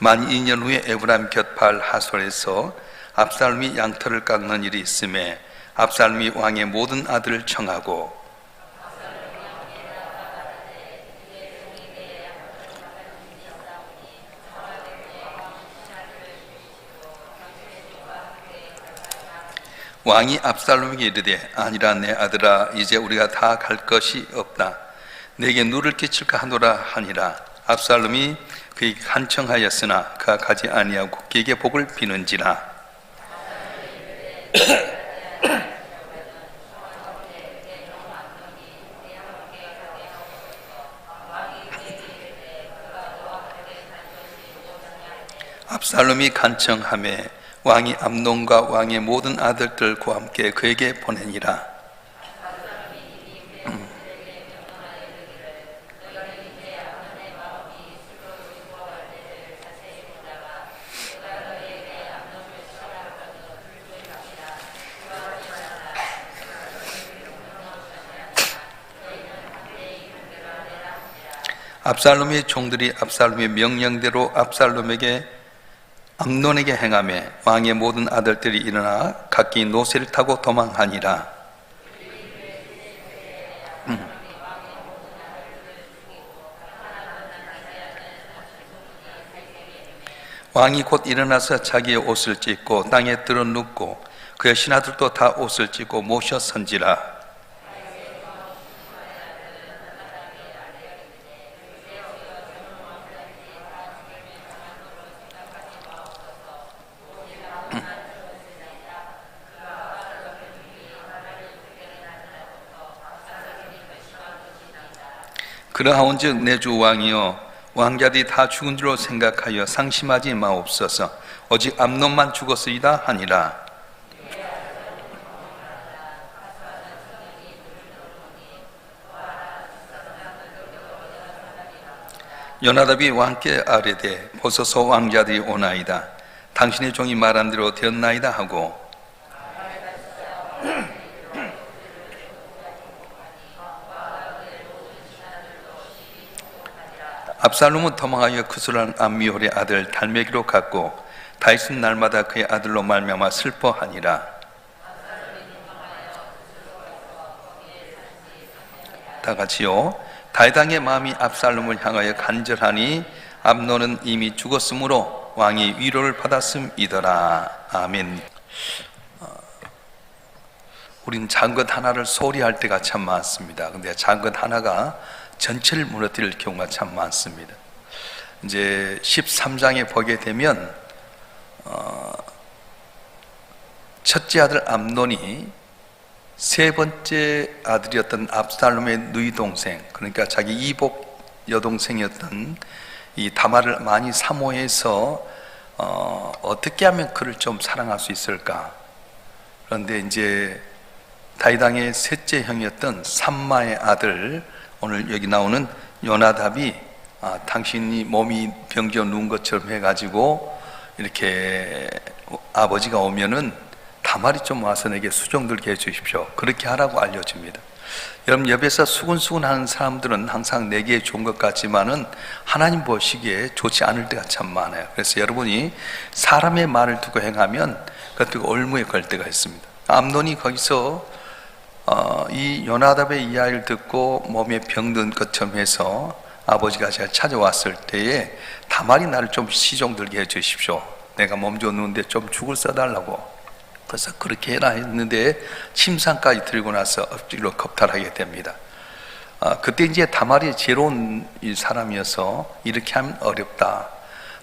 만 2년 후에 에브라임 곁발 하솔에서 압살롬이 양털을 깎는 일이 있음에 압살롬이 왕의 모든 아들을 청하고 왕이 압살롬에게 이르되 아니라 내 아들아 이제 우리가 다 갈 것이 없다. 내게 누를 끼칠까 하노라 하니라. 압살롬이 그에게 간청하였으나 그가 가지 아니하고 그에게 복을 비는지라 압살롬이 간청함에 왕이 암논과 왕의 모든 아들들과 함께 그에게 보내니라. 압살롬의 종들이 압살롬의 명령대로 압살롬에게 암논에게 행함에 왕의 모든 아들들이 일어나 각기 노새를 타고 도망하니라. 음. 왕이 곧 일어나서 자기의 옷을 찢고 땅에 들어 눕고 그의 신하들도 다 옷을 찢고 모셔 선지라. 그러하온즉 내 주 왕이여 왕자들이 다 죽은 줄로 생각하여 상심하지 마옵소서. 오직 암론만 죽었으이다 하니라. 요나답이 왕께 아뢰되 보소서 왕자들이 오나이다. 당신의 종이 말한 대로 되었나이다 하고 압살롬은 도망하여 그술한 암미홀의 아들 달메기로 갔고 다윗은 날마다 그의 아들로 말미암아 슬퍼하니라. 다 같이요. 다윗왕의 마음이 압살롬을 향하여 간절하니 암노는 이미 죽었으므로 왕이 위로를 받았음이더라. 아멘. 어, 우린 작은 것 하나를 소리 할 때가 참 많습니다. 근데 작은 것 하나가 전체를 무너뜨릴 경우가 참 많습니다. 이제 13장에 보게 되면 어, 첫째 아들 암논이 세 번째 아들이었던 압살롬의 누이 동생 그러니까 자기 이복 여동생이었던 이 다말을 많이 사모해서 어, 어떻게 하면 그를 좀 사랑할 수 있을까? 그런데 이제 다이당의 셋째 형이었던 삼마의 아들 오늘 여기 나오는 요나답이 아, 당신이 몸이 병져 누운 것처럼 해가지고 이렇게 아버지가 오면은 다말이 좀 와서 내게 수종 들게 해주십시오. 그렇게 하라고 알려줍니다. 여러분 옆에서 수근수근 하는 사람들은 항상 내게 좋은 것 같지만은 하나님 보시기에 좋지 않을 때가 참 많아요. 그래서 여러분이 사람의 말을 두고 행하면 그것도 올무에 걸 때가 있습니다. 암론이 거기서 어, 이 요나답의 이야기를 듣고 몸에 병든 것처럼 해서 아버지가 제가 찾아왔을 때에 다말이 나를 좀 시종 들게 해 주십시오. 내가 몸 좋는데 좀 죽을 써달라고. 그래서 그렇게 해라 했는데 침상까지 들고 나서 엎드려 겁탈하게 됩니다. 아, 그때 이제 다말이 제로운 사람이어서 이렇게 하면 어렵다.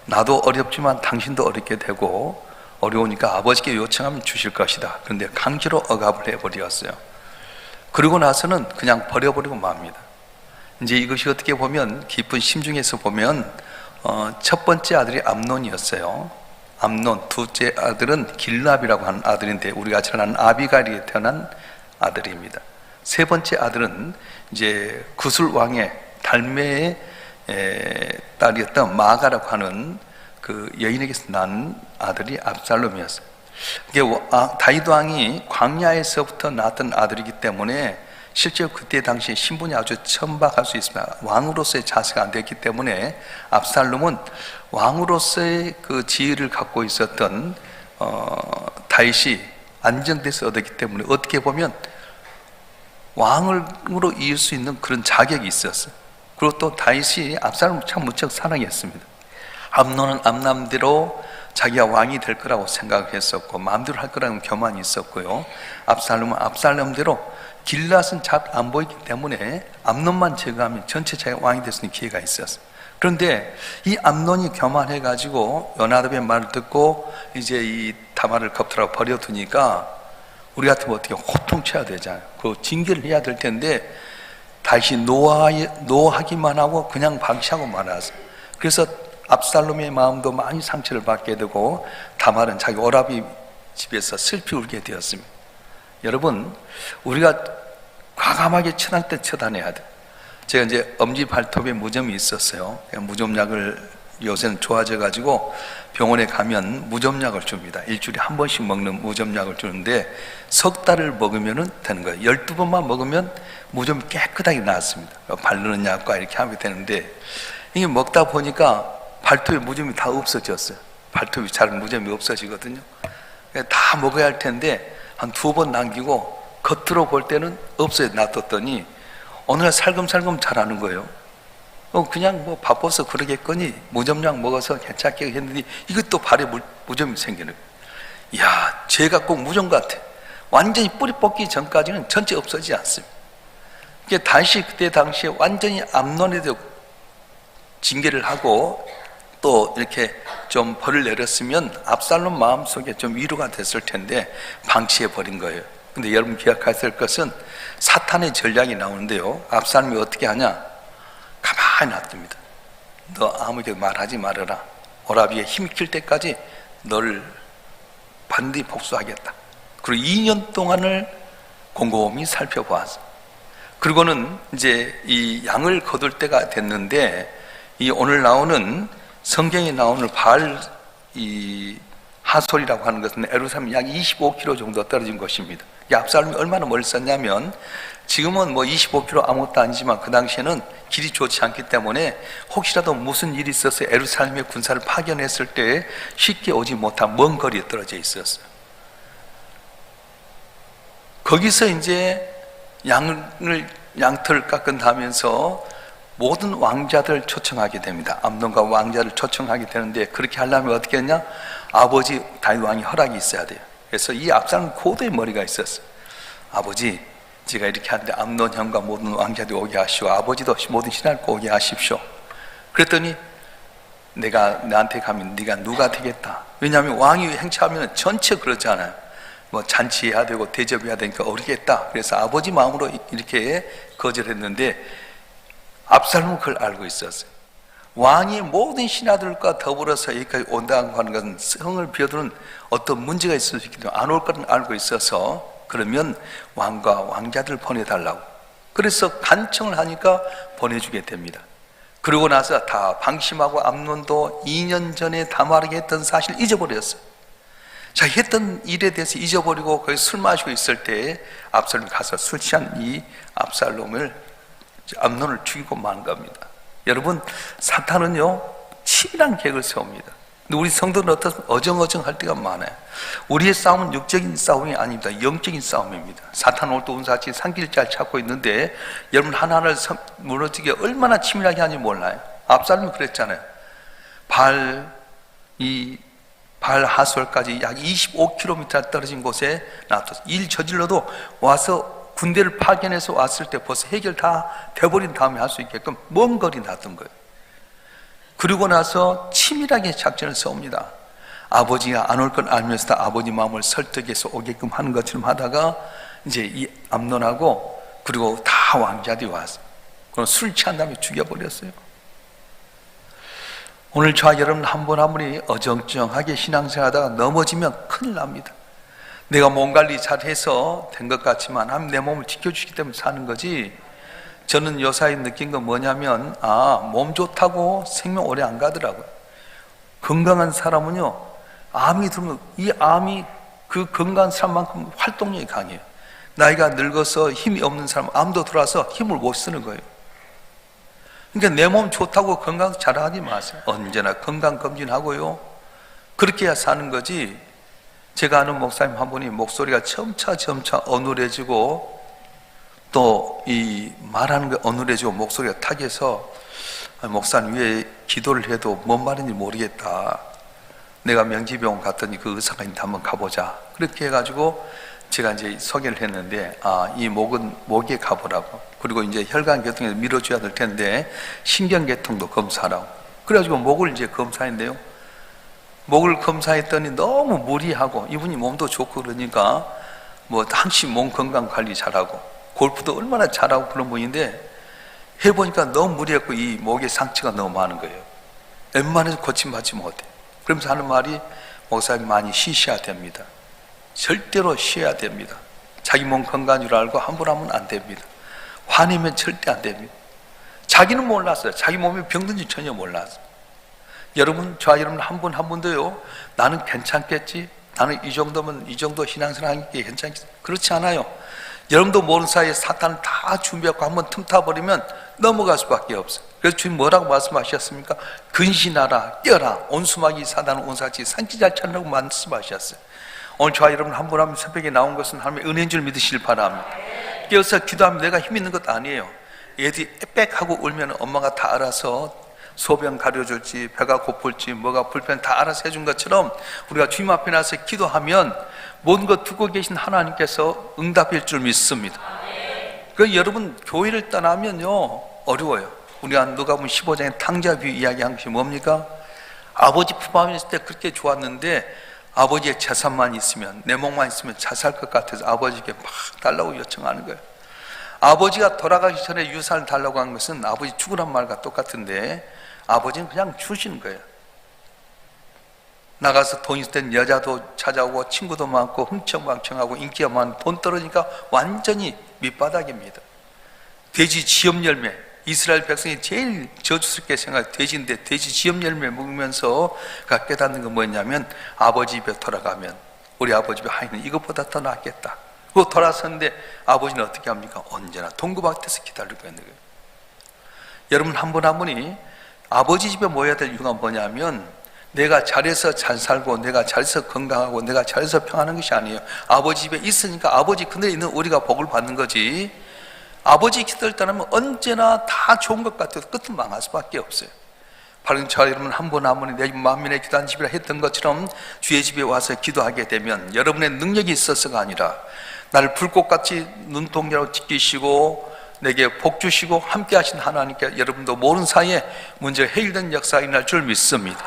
나도 어렵지만 당신도 어렵게 되고 어려우니까 아버지께 요청하면 주실 것이다. 그런데 강제로 억압을 해버렸어요. 그러고 나서는 그냥 버려버리고 맙니다. 이제 이것이 어떻게 보면 깊은 심중에서 보면 어, 첫 번째 아들이 암논이었어요. 암논, 둘째 아들은 길랍이라고 하는 아들인데 우리가 잘 아는 아비가리에 태어난 아들입니다. 세 번째 아들은 이제 구술 왕의 달매의 딸이었던 마가라고 하는 그 여인에게서 난 아들이 압살롬이었어요. 이게 아, 다윗 왕이 광야에서부터 낳았던 아들이기 때문에 실제 그때 당시에 신분이 아주 천박할 수 있습니다. 왕으로서의 자세가 안 됐기 때문에 압살롬은 왕으로서의 그 지위를 갖고 있었던 어, 다윗이 안정돼서 얻었기 때문에 어떻게 보면 왕으로 이을 수 있는 그런 자격이 있었어요. 그리고 또 다윗이 압살롬을 참 무척 사랑했습니다. 암론은 암남대로 자기가 왕이 될 거라고 생각했었고 마음대로 할 거라는 교만이 있었고요. 압살롬은 압살롬대로 길랏은 잘 안 보이기 때문에 암론만 제거하면 전체 자기가 왕이 될 수 있는 기회가 있었어요. 그런데 이 암론이 교만해 가지고 연하답의 말을 듣고 이제 이 다말을 겁탈하고 버려두니까 우리 같으면 어떻게 호통쳐야 되잖아요. 그 징계를 해야 될 텐데 다시 노하, 노하기만 하고 그냥 방치하고 말았어요. 그래서 압살롬의 마음도 많이 상처를 받게 되고 다말은 자기 오라비 집에서 슬피 울게 되었습니다. 여러분, 우리가 과감하게 쳐날 때 쳐다내야 돼. 제가 이제 엄지 발톱에 무좀이 있었어요. 무좀약을 요새는 좋아져 가지고 병원에 가면 무좀약을 줍니다. 일주일에 한 번씩 먹는 무좀약을 주는데 석 달을 먹으면 되는 거예요. 열두 번만 먹으면 무좀이 깨끗하게 나았습니다. 바르는 약과 이렇게 하면 되는데 이게 먹다 보니까 발톱에 무좀이 다 없어졌어요. 발톱이 잘 무좀이 없어지거든요. 다 먹어야 할 텐데 한 두 번 남기고 겉으로 볼 때는 없어요. 놔뒀더니 어느 날 살금살금 자라는 거예요. 어, 그냥 뭐 바빠서 그러겠거니 무좀약 먹어서 괜찮게 했는데 이것도 발에 무, 무좀이 생기는 거예요. 이야, 죄가 꼭 무좀 같아. 완전히 뿌리 뽑기 전까지는 전체 없어지지 않습니다. 이게 다시 그때 당시에 완전히 암론에 대해 징계를 하고 또 이렇게 좀 벌을 내렸으면 압살롬 마음속에 좀 위로가 됐을 텐데 방치해 버린 거예요. 근데 여러분 기억하실 것은 사탄의 전략이 나오는데요. 압살롬이 어떻게 하냐? 가만히 놔둡니다. 너 아무에게 말하지 말아라. 오라비에 킬 때까지 너를 반드시 복수하겠다. 그리고 2년 동안을 곰곰이 살펴보았어. 그리고는 이제 이 양을 거둘 때가 됐는데 이 오늘 나오는 성경에 나오는 바알 이 하솔이라고 하는 것은 에루살렘 약 25km 정도 떨어진 곳입니다. 이 압살롬이 얼마나 멀리 썼냐면 지금은 뭐 25km 아무것도 아니지만 그 당시에는 길이 좋지 않기 때문에 혹시라도 무슨 일이 있어서 에루살렘의 군사를 파견했을 때 쉽게 오지 못한 먼 거리에 떨어져 있었어요. 거기서 이제 양을 양털을 깎은 다면서 모든 왕자들 초청하게 됩니다. 암론과 왕자를 초청하게 되는데 그렇게 하려면 어떻게 했냐? 아버지 다윗 왕이 허락이 있어야 돼요. 그래서 이 압살롬 고도의 머리가 있었어요. 아버지, 제가 이렇게 하는데 암론 형과 모든 왕자들 오게 하시오. 아버지도 모든 신하를 오게 하십시오. 그랬더니 내가 나한테 가면 네가 누가 되겠다. 왜냐하면 왕이 행차하면 전체 그렇잖아요. 뭐 잔치해야 되고 대접해야 되니까 어리겠다. 그래서 아버지 마음으로 이렇게 거절했는데 압살롬은 그걸 알고 있었어요. 왕이 모든 신하들과 더불어서 여기까지 온다고 하는 것은 성을 비워두는 어떤 문제가 있을 수 있기 때문에 안 올 것은 알고 있어서 그러면 왕과 왕자들 보내달라고. 그래서 간청을 하니까 보내주게 됩니다. 그러고 나서 다 방심하고 암론도 2년 전에 다말하게 했던 사실 잊어버렸어요. 자, 했던 일에 대해서 잊어버리고 거기 술 마시고 있을 때 압살롬이 가서 술 취한 이 압살롬을 암론을 죽이고 만 겁니다. 여러분, 사탄은요, 치밀한 계획을 세웁니다. 근데 우리 성도는 어떻습 어정어정할 때가 많아요. 우리의 싸움은 육적인 싸움이 아닙니다. 영적인 싸움입니다. 사탄 오늘도 운사치 상기를 잘 찾고 있는데 여러분 하나하나를 무너지게 얼마나 치밀하게 하는지 몰라요. 압살롬이 그랬잖아요. 발, 이, 발 하솔까지 약 25km 떨어진 곳에 놔뒀어. 일 저질러도 와서 군대를 파견해서 왔을 때 벌써 해결 다 돼버린 다음에 할 수 있게끔 먼 거리 놔둔 거예요. 그리고 나서 치밀하게 작전을 세웁니다. 아버지가 안올걸 알면서도 아버지 마음을 설득해서 오게끔 하는 것처럼 하다가 이제 이 암론하고 그리고 다 왕자들이 왔어. 그럼 술 취한 다음에 죽여버렸어요. 오늘 저와 여러분 한분한 분이 어정쩡하게 신앙생활 하다가 넘어지면 큰일 납니다. 내가 몸 관리 잘 해서 된 것 같지만 내 몸을 지켜주기 때문에 사는 거지 저는 요사이 느낀 건 뭐냐면 아 몸 좋다고 생명 오래 안 가더라고요 건강한 사람은요 암이 들면 이 암이 그 건강한 사람만큼 활동력이 강해요 나이가 늙어서 힘이 없는 사람 암도 들어와서 힘을 못 쓰는 거예요. 그러니까 내 몸 좋다고 건강 잘하지 마세요. 언제나 건강 검진하고요. 그렇게 해야 사는 거지. 제가 아는 목사님 한 분이 목소리가 점차 점차 어눌해지고 또 이 말하는 게 어눌해지고 목소리가 탁해서 아, 목사님 왜 기도를 해도 뭔 말인지 모르겠다. 내가 명지병원 갔더니 그 의사가 있는데 한번 가보자. 그렇게 해가지고 제가 이제 소개를 했는데 아, 이 목은 목에 가보라고. 그리고 이제 혈관 계통에서 밀어줘야 될 텐데 신경 계통도 검사하라고. 그래가지고 목을 이제 검사했는데요. 목을 검사했더니 너무 무리하고 이분이 몸도 좋고 그러니까 뭐 항시 몸 건강 관리 잘하고 골프도 얼마나 잘하고 그런 분인데 해보니까 너무 무리했고 이 목에 상처가 너무 많은 거예요. 웬만해서 고침받지 못해. 그러면서 하는 말이 목사님 많이 쉬셔야 됩니다. 절대로 쉬어야 됩니다. 자기 몸 건강인 줄 알고 함부로 하면 안 됩니다. 화내면 절대 안 됩니다. 자기는 몰랐어요. 자기 몸에 병든지 전혀 몰랐어요. 여러분, 저와 여러분 한 분 한 분도요, 나는 괜찮겠지? 나는 이 정도면, 이 정도 신앙생활 하기 괜찮겠지? 그렇지 않아요. 여러분도 모르는 사이에 사탄을 다 준비하고 한번 틈타버리면 넘어갈 수밖에 없어요. 그래서 주님 뭐라고 말씀하셨습니까? 근신하라, 뛰어라, 온수막이 사단을 온사치 산지잘 찾라고 말씀하셨어요. 오늘 저와 여러분 한 분 한 분 새벽에 나온 것은 하나님의 은혜인 줄 믿으시길 바랍니다. 깨어서 기도하면 내가 힘 있는 것 아니에요. 애들이 빽하고 울면 엄마가 다 알아서 소변 가려줄지 배가 고플지 뭐가 불편 다 알아서 해준 것처럼 우리가 주님 앞에 나서 기도하면 모든 것 두고 계신 하나님께서 응답할 줄 믿습니다. 그 여러분 교회를 떠나면요 어려워요. 우리가 누가복음 15장에 탕자 비유 이야기한 것이 뭡니까? 아버지 품 안에 있을 때 그렇게 좋았는데 아버지의 재산만 있으면 내 몸만 있으면 자살 것 같아서 아버지에게 막 달라고 요청하는 거예요. 아버지가 돌아가기 전에 유산을 달라고 한 것은 아버지 죽으란 말과 똑같은데 아버지는 그냥 주시는 거예요. 나가서 돈 있을 땐 여자도 찾아오고 친구도 많고 흥청망청하고 인기가 많고 돈 떨어지니까 완전히 밑바닥입니다. 돼지 지엽 열매 이스라엘 백성이 제일 저주스럽게 생각 돼지인데 돼지 지엽 열매 먹으면서 가 깨닫는 건 뭐냐면 아버지 집에 돌아가면 우리 아버지 집에 하이는 이것보다 더 낫겠다. 그거 돌아섰는데 아버지는 어떻게 합니까? 언제나 동구밭에서 기다리고 있는 거예요. 여러분 한 분 한 분이 아버지 집에 모여야 될 이유가 뭐냐면 내가 잘해서 잘 살고 내가 잘해서 건강하고 내가 잘해서 평안한 것이 아니에요. 아버지 집에 있으니까 아버지 그늘에 있는 우리가 복을 받는 거지. 아버지 기도를 떠나면 언제나 다 좋은 것 같아도 끝은 망할 수밖에 없어요. 바로 저 여러분 한 분 한 분이 내 만민의 기도한 집이라 했던 것처럼 주의 집에 와서 기도하게 되면 여러분의 능력이 있어서가 아니라 나를 불꽃같이 눈동자로 지키시고 내게 복 주시고 함께 하신 하나님께 여러분도 모르는 사이에 문제 해결된 역사가 일어날 줄 믿습니다.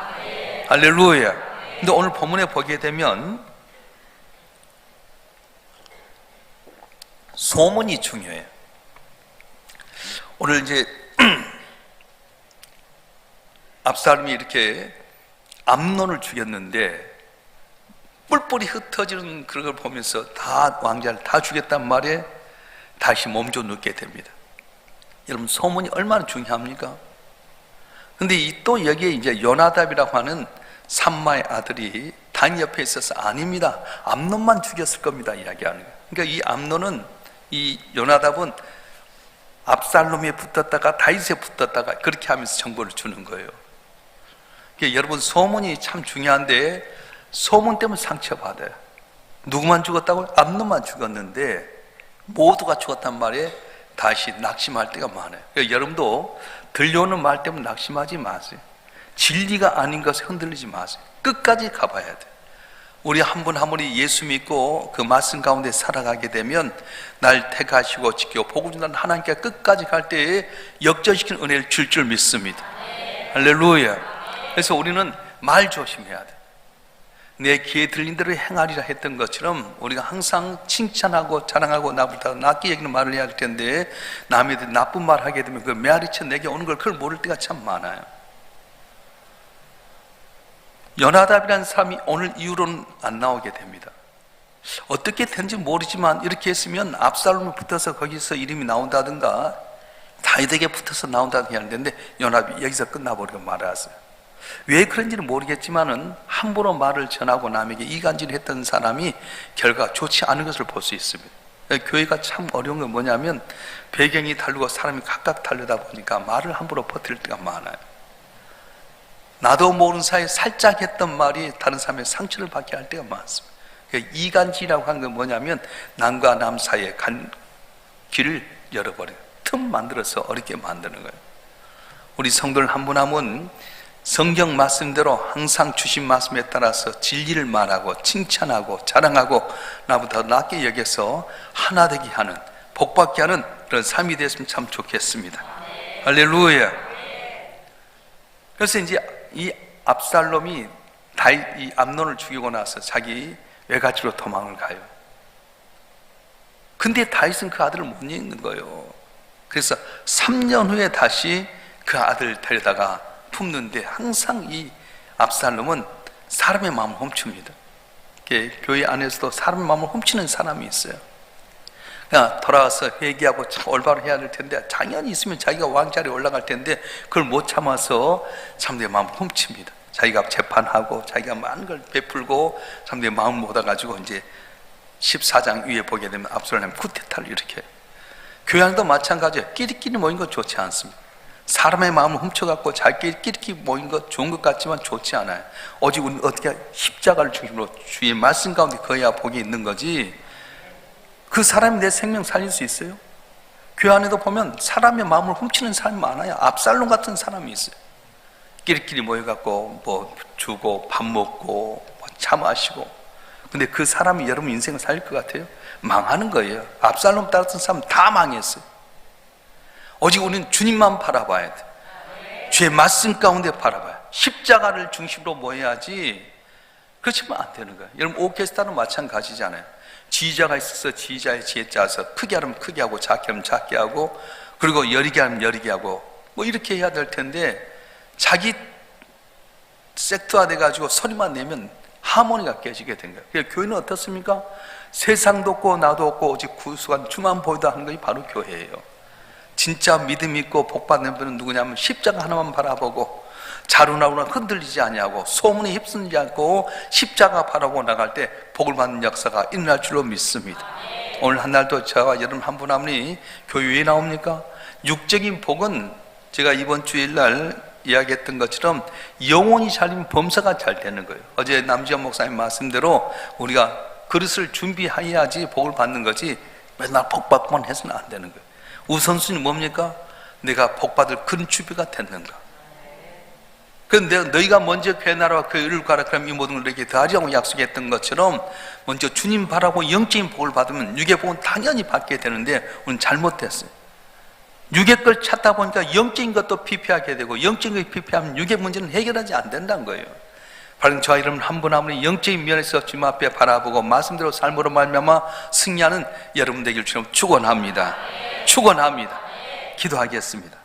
할렐루야. 근데 오늘 본문에 보게 되면 소문이 중요해요. 오늘 이제 압살롬이 이렇게 암론을 죽였는데 뿔뿔이 흩어지는 그런 걸 보면서 다 왕자를 다 죽였단 말에 다시 몸져 눕게 됩니다. 여러분 소문이 얼마나 중요합니까? 근데 이또 여기에 이제 요나답이라고 하는 삼마의 아들이 단 옆에 있어서 아닙니다. 암론만 죽였을 겁니다. 이야기하는 거예요. 그러니까 이 암론은 이 요나답은 압살롬에 붙었다가 다윗에 붙었다가 그렇게 하면서 정보를 주는 거예요. 그러니까 여러분 소문이 참 중요한데 소문 때문에 상처받아요. 누구만 죽었다고? 암론만 죽었는데 모두가 죽었단 말에 다시 낙심할 때가 많아요. 그러니까 여러분도 들려오는 말 때문에 낙심하지 마세요. 진리가 아닌 것에 흔들리지 마세요. 끝까지 가봐야 돼요. 우리 한 분 한 분이 예수 믿고 그 말씀 가운데 살아가게 되면 날 택하시고 지켜 복음 준다는 하나님께 끝까지 갈 때에 역전시키는 은혜를 줄 줄 믿습니다. 할렐루야. 그래서 우리는 말 조심해야 돼. 내 귀에 들린 대로 행하리라 했던 것처럼 우리가 항상 칭찬하고 자랑하고 나보다 낫게 얘기는 말을 해야 할 텐데 대해 나쁜 말 하게 되면 그 메아리쳐 내게 오는 걸 그걸 모를 때가 참 많아요. 연하답이라는 사람이 오늘 이후로는 안 나오게 됩니다. 어떻게 된지 모르지만 이렇게 했으면 압살롬을 붙어서 거기서 이름이 나온다든가 다윗에게 붙어서 나온다든가 하는데 연합이 여기서 끝나버리고 말았어요. 왜 그런지는 모르겠지만은 함부로 말을 전하고 남에게 이간질을 했던 사람이 결과 좋지 않은 것을 볼 수 있습니다. 교회가 참 어려운 건 뭐냐면 배경이 다르고 사람이 각각 다르다 보니까 말을 함부로 버틸 때가 많아요. 나도 모르는 사이에 살짝 했던 말이 다른 사람의 상처를 받게 할 때가 많습니다. 그러니까 이간질이라고 하는 건 뭐냐면 남과 남 사이에 간 길을 열어버려요. 틈 만들어서 어렵게 만드는 거예요. 우리 성도들 한분한분 성경 말씀대로 항상 주신 말씀에 따라서 진리를 말하고 칭찬하고 자랑하고 나보다 낫게 여겨서 하나 되게 하는 복받게 하는 그런 삶이 됐으면 참 좋겠습니다. 할렐루야. 그래서 이제 이 압살롬이 다이 이 암론을 죽이고 나서 자기 외가지로 도망을 가요. 근데 다윗은 그 아들을 못 잊는 거예요. 그래서 3년 후에 다시 그 아들 데려다가 품는데 항상 이 압살롬은 사람의 마음을 훔칩니다. 교회 안에서도 사람의 마음을 훔치는 사람이 있어요. 그냥 돌아와서 회개하고 참 올바로 해야 될 텐데 당연히 있으면 자기가 왕자리에 올라갈 텐데 그걸 못 참아서 사람들의 마음을 훔칩니다. 자기가 재판하고 자기가 많은 걸 베풀고 사람들의 마음을 못 얻어가지고 이제 14장 위에 보게 되면 압살롬 쿠데타를 일으켜요. 교회 안도 마찬가지예요. 끼리끼리 모인 건 좋지 않습니다. 사람의 마음을 훔쳐갖고 자기끼리 모인 것 좋은 것 같지만 좋지 않아요. 오직 우리는 어떻게 십자가를 중심으로 주의 말씀 가운데 거야 복이 있는 거지. 그 사람이 내 생명 살릴 수 있어요? 교회 안에도 보면 사람의 마음을 훔치는 사람이 많아요. 압살롬 같은 사람이 있어요. 끼리끼리 모여갖고 뭐 주고 밥 먹고 뭐차 마시고. 근데 그 사람이 여러분 인생을 살릴 것 같아요? 망하는 거예요. 압살롬 같은 사람 다 망했어요. 오직 우리는 주님만 바라봐야 돼. 주의 말씀 가운데 바라봐요. 십자가를 중심으로 모여야지. 그렇지만 안 되는 거예요. 여러분 오케스트라는 마찬가지잖아요. 지휘자가 있어서 지휘자의 지혜 짜서 크게 하면 크게 하고 작게 하면 작게 하고 그리고 여리게 하면 여리게 하고 뭐 이렇게 해야 될 텐데 자기 섹트화 돼가지고 소리만 내면 하모니가 깨지게 된 거예요. 그래서 교회는 어떻습니까? 세상도 없고 나도 없고 오직 구수한 주만 보이다 하는 것이 바로 교회예요. 진짜 믿음 있고 복 받는 분은 누구냐면 십자가 하나만 바라보고 자루나루나 흔들리지 아니하고 소문에 휩쓸리지 않고 십자가 바라보고 나갈 때 복을 받는 역사가 일어날 줄로 믿습니다. 오늘 한 날도 저와 여러분 한 분 한 분이 교회에 나옵니까? 육적인 복은 제가 이번 주일날 이야기했던 것처럼 영혼이 잘리면 범사가 잘 되는 거예요. 어제 남지현 목사님 말씀대로 우리가 그릇을 준비해야지 복을 받는 거지 맨날 복 받고만 해서는 안 되는 거예요. 우선순위 뭡니까? 내가 복 받을 그런 준비가 됐는가? 그런데 너희가 먼저 교회 나라와 그 의를 가라 그럼 이 모든 걸 너에게 더하리라고 약속했던 것처럼 먼저 주님 바라고 영적인 복을 받으면 육의 복은 당연히 받게 되는데 우리는 잘못됐어요. 육의 걸 찾다 보니까 영적인 것도 피폐하게 되고 영적인 걸 피폐하면 육의 문제는 해결하지 안 된다는 거예요. 바로 저와 여러분 한분 한 분이 영적인 면에서 주님 앞에 바라보고 말씀대로 삶으로 말미암아 승리하는 여러분 되길 주님 축원합니다. 축원합니다. 기도하겠습니다.